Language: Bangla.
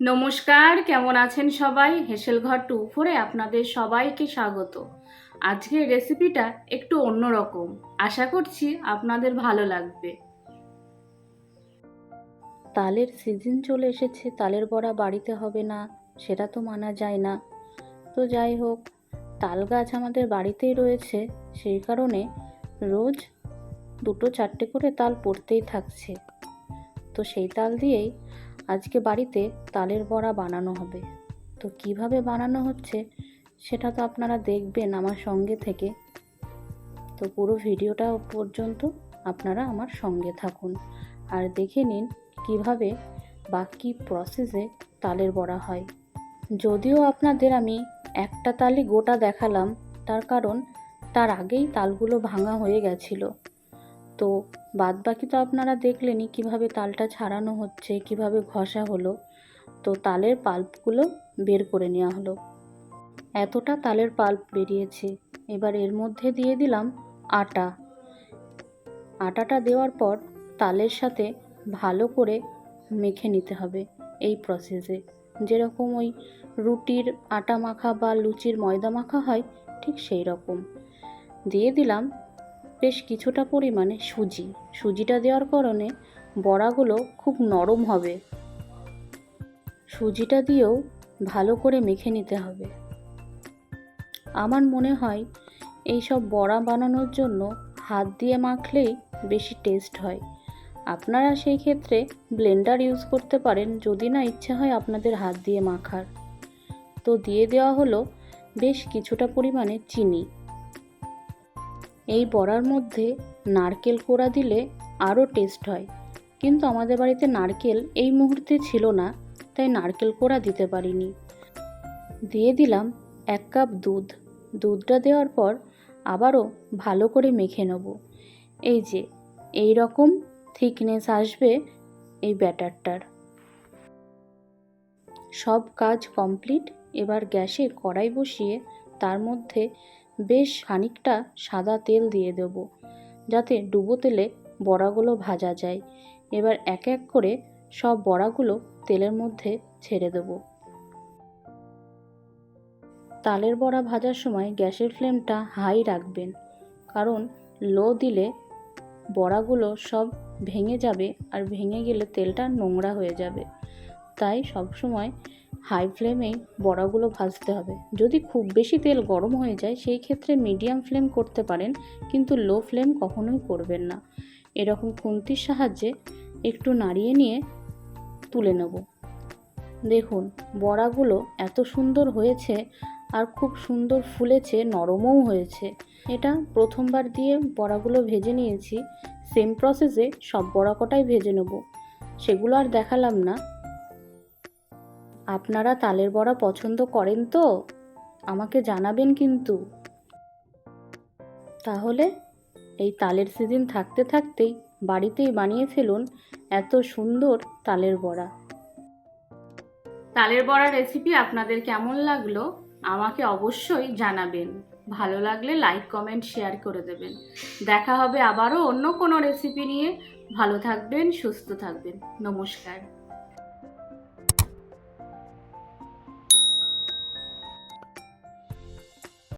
নমস্কার, কেমন আছেন সবাই? হেসেলঘর টু ফোরে আপনাদের সবাইকে স্বাগত। আজকের রেসিপিটা একটু অন্যরকম। আশা করছি আপনাদের ভালো লাগবে। তালের সিজন চলে এসেছে, তালের বড়া বাড়িতে হবে না, সেটা তো মানা যায় না। তো যাই হোক, তাল গাছ আমাদের বাড়িতেই রয়েছে, সেই কারণে রোজ দুটো চারটে করে তাল পড়তেই থাকছে। তো সেই তাল দিয়েই আজকে বাড়িতে তালের বড়া বানানো হবে। তো কীভাবে বানানো হচ্ছে, সেটা তো আপনারা দেখবেন আমার সঙ্গে থেকে। তো পুরো ভিডিওটা পর্যন্ত আপনারা আমার সঙ্গে থাকুন। আর দেখে নিন কীভাবে বা কী প্রসেসে তালের বড়া হয়। যদিও আপনাদের আমি একটা তালই গোটা দেখালাম, তার কারণ তার আগেই তালগুলো ভাঙা হয়ে গেছিল। তো বাদ বাকি তো আপনারা দেখলেনই কীভাবে তালটা ছাড়ানো হচ্ছে, কীভাবে ঘষা হলো। তো তালের পাল্পগুলো বের করে নেওয়া হলো। এতটা তালের পাল্প বেরিয়েছে। এবার এর মধ্যে দিয়ে দিলাম আটা। আটাটা দেওয়ার পর তালের সাথে ভালো করে মেখে নিতে হবে এই প্রসেসে যেরকম ওই রুটির আটা মাখা বা লুচির ময়দা মাখা হয়, ঠিক সেই রকম দিয়ে দিলাম বেশ কিছুটা পরিমাণে সুজি। সুজিটা দেওয়ার কারণে বড়াগুলো খুব নরম হবে। সুজিটা দিয়েও ভালো করে মেখে নিতে হবে। আমার মনে হয় এই সব বড়া বানানোর জন্য হাত দিয়ে মাখলেই বেশি টেস্ট হয়। আপনারা সেই ক্ষেত্রে ব্লেন্ডার ইউজ করতে পারেন, যদি না ইচ্ছে হয় আপনাদের হাত দিয়ে মাখার। তো দিয়ে দেওয়া হলো বেশ কিছুটা পরিমাণে চিনি। এই বড়ার মধ্যে নারকেল কোড়া দিলে আরও টেস্ট হয়। কিন্তু আমাদের বাড়িতে নারকেল এই মুহূর্তে ছিল না, তাই নারকেল কোড়া দিতে পারিনি। দিয়ে দিলাম এক কাপ দুধ। দুধটা দেওয়ার পর আবারও ভালো করে মেখে নেব। এই যে, এই রকম থিকনেস আসবে এই ব্যাটারটার। সব কাজ কমপ্লিট। এবার গ্যাসে কড়াই বসিয়ে তার মধ্যে বেশ খানিকটা সাদা তেল দিয়ে দেব, যাতে ডুবো তেলে বড়াগুলো ভাজা যায়। এবার এক এক করে সব বড়াগুলো তেলের মধ্যে ছেড়ে দেব। তালের বড়া ভাজার সময় গ্যাসের ফ্লেমটা হাই রাখবেন, কারণ লো দিলে বড়াগুলো সব ভেঙে যাবে আর ভেঙে গেলে তেলটা নোংরা হয়ে যাবে। তাই সবসময় হাই ফ্লেমেই বড়াগুলো ভাজতে হবে। যদি খুব বেশি তেল গরম হয়ে যায়, সেই ক্ষেত্রে মিডিয়াম ফ্লেম করতে পারেন, কিন্তু লো ফ্লেম কখনোই করবেন না। এরকম খুন্তির সাহায্যে একটু নাড়িয়ে নিয়ে তুলে নেব। দেখুন, বড়াগুলো এত সুন্দর হয়েছে আর খুব সুন্দর ফুলেছে, নরমও হয়েছে। এটা প্রথমবার দিয়ে বড়াগুলো ভেজে নিয়েছি। সেম প্রসেসে সব বড়া কটাই ভেজে নেব। সেগুলো আর দেখালাম না। আপনারা তালের বড়া পছন্দ করেন তো? আমাকে জানাবেন কিন্তু। তাহলে, এই তালের সিজন থাকতে থাকতেই বাড়িতেই বানিয়ে ফেলুন এত সুন্দর তালের বড়া। তালের বড়া রেসিপি আপনাদের কেমন লাগল? আমাকে অবশ্যই জানাবেন। ভালো লাগলে লাইক কমেন্ট শেয়ার করে দেবেন। দেখা হবে আবারও অন্য কোনো রেসিপি নিয়ে। ভালো থাকবেন, সুস্থ থাকবেন। নমস্কার।